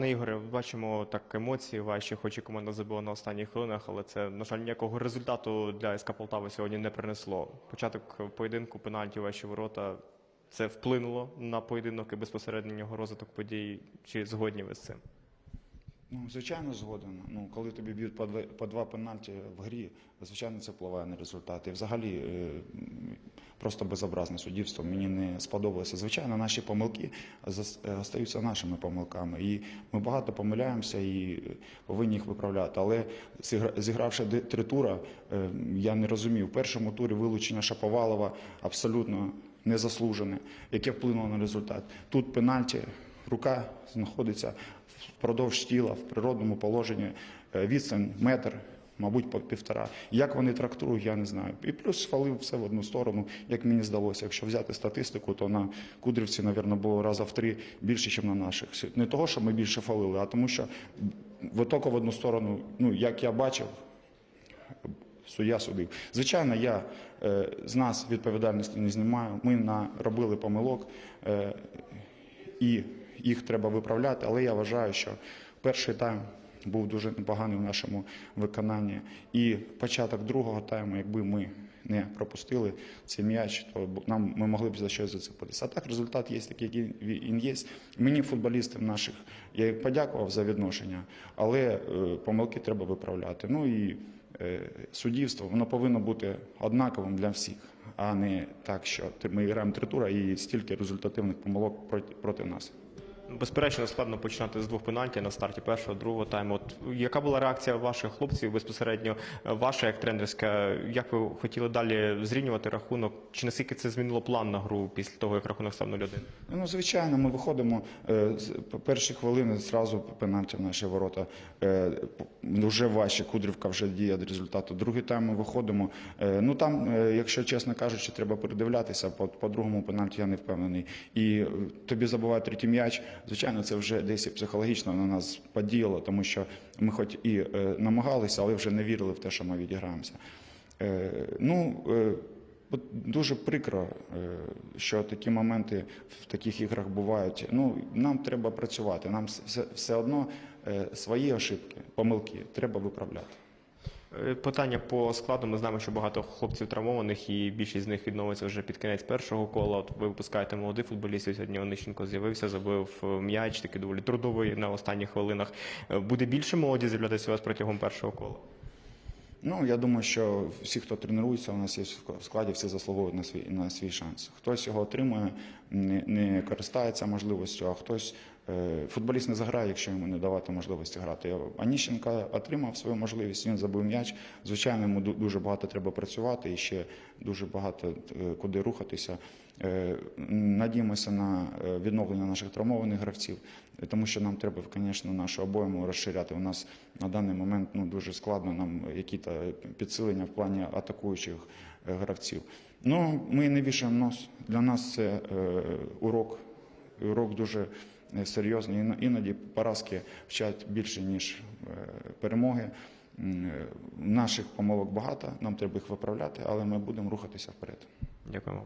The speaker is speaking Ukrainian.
Пане Ігоре, бачимо так емоції ваші, хоч і команда забила на останніх хвилинах, але це, на жаль, ніякого результату для СК Полтави сьогодні не принесло. Початок поєдинку, пенальті, ваші ворота. Це вплинуло на поєдинок і безпосередньо його розвиток подій. Чи згодні ви з цим? Ну, звичайно, згоден. Ну, коли тобі б'ють по два, пенальті в грі, звичайно, це впливає на результат. І взагалі е, просто безобразне суддівство. Мені не сподобалося. Звичайно, наші помилки зас- е, нашими помилками. І ми багато помиляємося і повинні їх виправляти. Але зігравши три тура, е, я не розумів. В першому турі вилучення Шаповалова абсолютно незаслужене, яке вплинуло на результат. Тут пенальті. Рука знаходиться впродовж тіла в природному положенні, е, відстань метр, мабуть, по півтора. Як вони трактують, я не знаю. І плюс фалив все в одну сторону, як мені здалося. Якщо взяти статистику, то на Кудрівці, мабуть, було раза в три більше, ніж на наших. Не того, що ми більше фалили, а тому, що витоко в одну сторону, ну як я бачив, суддя судив. Звичайно, я е, з нас відповідальності не знімаю. Ми наробили помилок. Е, і їх треба виправляти. Але я вважаю, що перший тайм був дуже непоганий в нашому виконанні. І початок другого тайму, якби ми не пропустили цей м'яч, то нам ми могли б за щось зацепитися. А так результат є такий, який він є. Мені футболістів наших я подякував за відношення, але е, помилки треба виправляти. Ну і е, суддівство воно повинно бути однаковим для всіх, а не так, що ми граємо три тура і стільки результативних помилок проти нас. Безперечно, складно починати з двох пенальті на старті першого, другого тайму. От яка була реакція ваших хлопців безпосередньо е, ваша як тренерська? Як ви хотіли далі зрівнювати рахунок? Чи наскільки це змінило план на гру після того, як рахунок став 0-1? Ну, звичайно, ми виходимо е, з перші хвилини зразу пенальті в наші ворота. Е, вже важче, Кудрівка вже діє до результату. Другий тайм ми виходимо. Ну там, якщо чесно кажучи, треба передивлятися. По, по другому пенальті я не впевнений. І тобі забувають третій м'яч. Звичайно, це вже десь і психологічно на нас подіяло, тому що ми хоч і е, намагалися, але вже не вірили в те, що ми відіграємося. Е, ну, е, дуже прикро, що такі моменти в таких іграх бувають. Ну, нам треба працювати. Нам все, все одно свої ошибки, помилки треба виправляти. Е, Питання по складу. Ми знаємо, що багато хлопців травмованих, і більшість з них відновиться вже під кінець першого кола. От ви випускаєте молодих футболістів. Сьогодні Онищенко з'явився, забив е, м'яч, такий доволі трудовий на останніх хвилинах. Е, Буде більше молоді з'являтися у вас протягом першого кола? Ну, я думаю, що всі, хто тренується, у нас є в складі, всі заслуговують на свій, на свій шанс. Хтось його отримує, не, не користається можливістю, а хтось футболіст не заграє, якщо йому не давати можливості грати. Аніщенко отримав свою можливість, він забив м'яч. Звичайно, йому дуже багато треба працювати і ще дуже багато е, куди рухатися. Е, Надіємося на е, відновлення наших травмованих гравців, е, тому що нам треба, звісно, нашу обойму розширяти. У нас на даний момент ну, дуже складно нам якісь підсилення в плані атакуючих е, гравців. Ну, ми не вішаємо нос. Для нас це е, урок, урок дуже е, серйозний. Іно- Іноді поразки вчать більше, ніж е, перемоги. Е, Наших помилок багато, нам треба їх виправляти, але ми будемо рухатися вперед. Дякуємо.